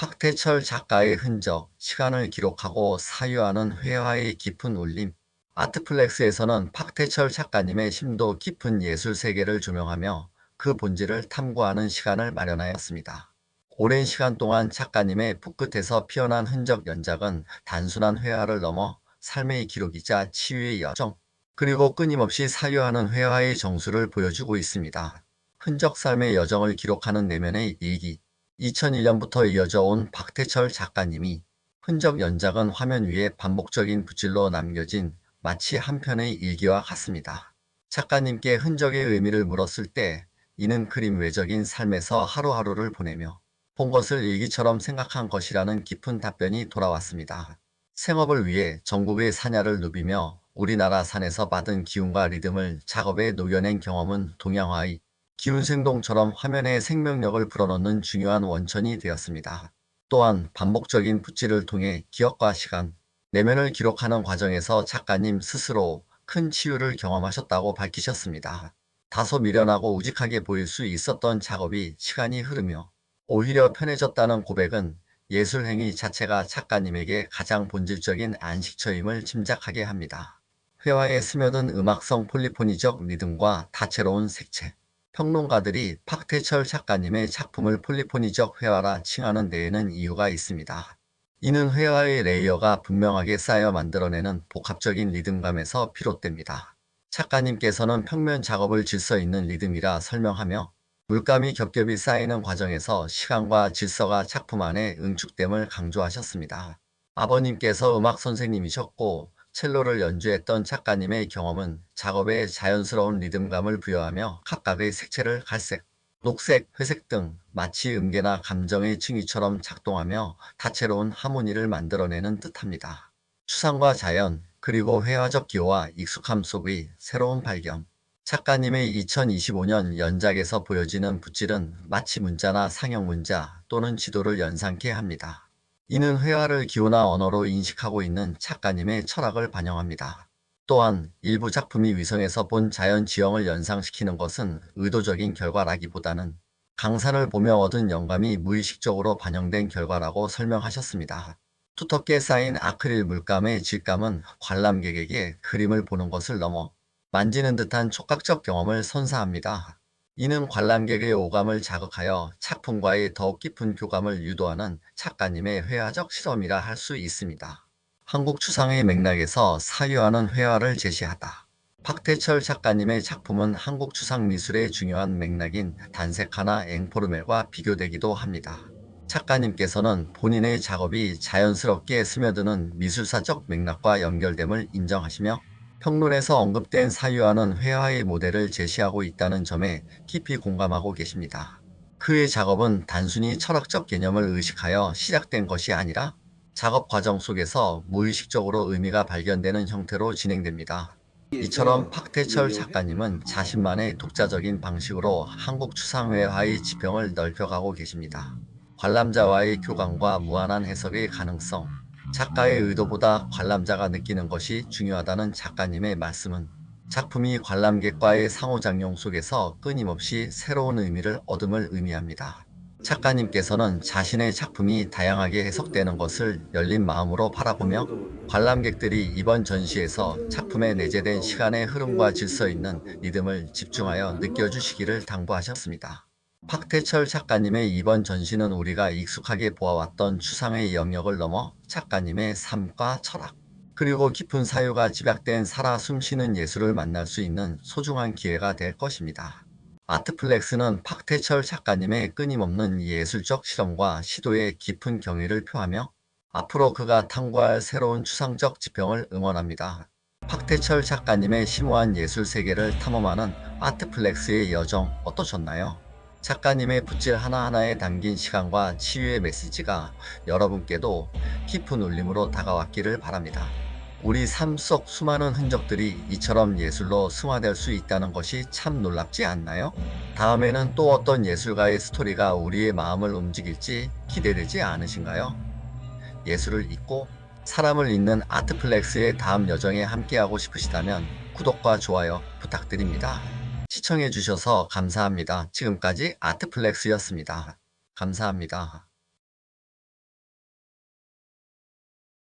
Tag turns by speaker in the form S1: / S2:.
S1: 박태철 작가의 흔적, 시간을 기록하고 사유하는 회화의 깊은 울림. 아트플렉스에서는 박태철 작가님의 심도 깊은 예술 세계를 조명하며 그 본질을 탐구하는 시간을 마련하였습니다. 오랜 시간 동안 작가님의 붓끝에서 피어난 흔적 연작은 단순한 회화를 넘어 삶의 기록이자 치유의 여정, 그리고 끊임없이 사유하는 회화의 정수를 보여주고 있습니다. 흔적 삶의 여정을 기록하는 내면의 일기. 2001년부터 이어져 온 박태철 작가님이 흔적 연작은 화면 위에 반복적인 붓질로 남겨진 마치 한 편의 일기와 같습니다. 작가님께 흔적의 의미를 물었을 때 이는 그림 외적인 삶에서 하루하루를 보내며 본 것을 일기처럼 생각한 것이라는 깊은 답변이 돌아왔습니다. 생업을 위해 전국의 사냐를 누비며 우리나라 산에서 받은 기운과 리듬을 작업에 녹여낸 경험은 동양화의 기운생동처럼 화면에 생명력을 불어넣는 중요한 원천이 되었습니다. 또한 반복적인 붓질을 통해 기억과 시간, 내면을 기록하는 과정에서 작가님 스스로 큰 치유를 경험하셨다고 밝히셨습니다. 다소 미련하고 우직하게 보일 수 있었던 작업이 시간이 흐르며 오히려 편해졌다는 고백은 예술 행위 자체가 작가님에게 가장 본질적인 안식처임을 짐작하게 합니다. 회화에 스며든 음악성 폴리포니적 리듬과 다채로운 색채. 평론가들이 박태철 작가님의 작품을 폴리포니적 회화라 칭하는 데에는 이유가 있습니다. 이는 회화의 레이어가 분명하게 쌓여 만들어내는 복합적인 리듬감에서 비롯됩니다. 작가님께서는 평면 작업을 질서 있는 리듬이라 설명하며 물감이 겹겹이 쌓이는 과정에서 시간과 질서가 작품 안에 응축됨을 강조하셨습니다. 아버님께서 음악 선생님이셨고 첼로를 연주했던 작가님의 경험은 작업에 자연스러운 리듬감을 부여하며 각각의 색채를 갈색, 녹색, 회색 등 마치 음계나 감정의 층위처럼 작동하며 다채로운 하모니를 만들어내는 듯합니다. 추상과 자연, 그리고 회화적 기호와 익숙함 속의 새로운 발견. 작가님의 2025년 연작에서 보여지는 붓질은 마치 문자나 상형 문자 또는 지도를 연상케 합니다. 이는 회화를 기호나 언어로 인식하고 있는 작가님의 철학을 반영합니다. 또한 일부 작품이 위성에서 본 자연 지형을 연상시키는 것은 의도적인 결과라기보다는 강산을 보며 얻은 영감이 무의식적으로 반영된 결과라고 설명하셨습니다. 두텁게 쌓인 아크릴 물감의 질감은 관람객에게 그림을 보는 것을 넘어 만지는 듯한 촉각적 경험을 선사합니다. 이는 관람객의 오감을 자극하여 작품과의 더욱 깊은 교감을 유도하는 작가님의 회화적 실험이라 할 수 있습니다. 한국 추상의 맥락에서 사유하는 회화를 제시하다. 박태철 작가님의 작품은 한국 추상 미술의 중요한 맥락인 단색화나 앵포르멜과 비교되기도 합니다. 작가님께서는 본인의 작업이 자연스럽게 스며드는 미술사적 맥락과 연결됨을 인정하시며 평론에서 언급된 사유하는 회화의 모델을 제시하고 있다는 점에 깊이 공감하고 계십니다. 그의 작업은 단순히 철학적 개념을 의식하여 시작된 것이 아니라 작업 과정 속에서 무의식적으로 의미가 발견되는 형태로 진행됩니다. 이처럼 박태철 작가님은 자신만의 독자적인 방식으로 한국 추상회화의 지평을 넓혀가고 계십니다. 관람자와의 교감과 무한한 해석의 가능성, 작가의 의도보다 관람자가 느끼는 것이 중요하다는 작가님의 말씀은 작품이 관람객과의 상호작용 속에서 끊임없이 새로운 의미를 얻음을 의미합니다. 작가님께서는 자신의 작품이 다양하게 해석되는 것을 열린 마음으로 바라보며 관람객들이 이번 전시에서 작품에 내재된 시간의 흐름과 질서 있는 리듬을 집중하여 느껴주시기를 당부하셨습니다. 박태철 작가님의 이번 전시는 우리가 익숙하게 보아왔던 추상의 영역을 넘어 작가님의 삶과 철학, 그리고 깊은 사유가 집약된 살아 숨쉬는 예술을 만날 수 있는 소중한 기회가 될 것입니다. 아트플렉스는 박태철 작가님의 끊임없는 예술적 실험과 시도의 깊은 경의를 표하며 앞으로 그가 탐구할 새로운 추상적 지평을 응원합니다. 박태철 작가님의 심오한 예술 세계를 탐험하는 아트플렉스의 여정 어떠셨나요? 작가님의 붓질 하나하나에 담긴 시간과 치유의 메시지가 여러분께도 깊은 울림으로 다가왔기를 바랍니다. 우리 삶 속 수많은 흔적들이 이처럼 예술로 승화될 수 있다는 것이 참 놀랍지 않나요? 다음에는 또 어떤 예술가의 스토리가 우리의 마음을 움직일지 기대되지 않으신가요? 예술을 잊고 사람을 잇는 아트플렉스의 다음 여정에 함께하고 싶으시다면 구독과 좋아요 부탁드립니다. 시청해주셔서 감사합니다. 지금까지 아트플렉스였습니다. 감사합니다.